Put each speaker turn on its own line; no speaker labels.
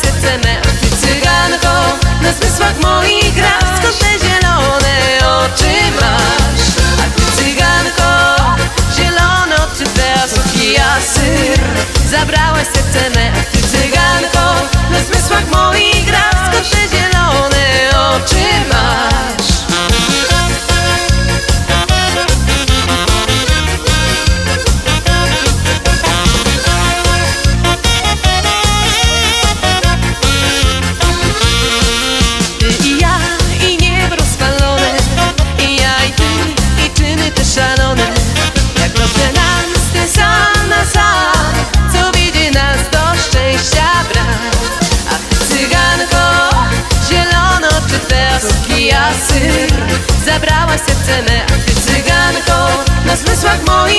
Zabrałaś serce me, a ty cyganko Na zmysłach moich grasz Skąd te zielone oczy masz? A ty cyganko Zielone oczy te, a suki jasyr Zabrałaś serce jasyr Zabrałaś serce me, a ty cyganko Na zmysłach moich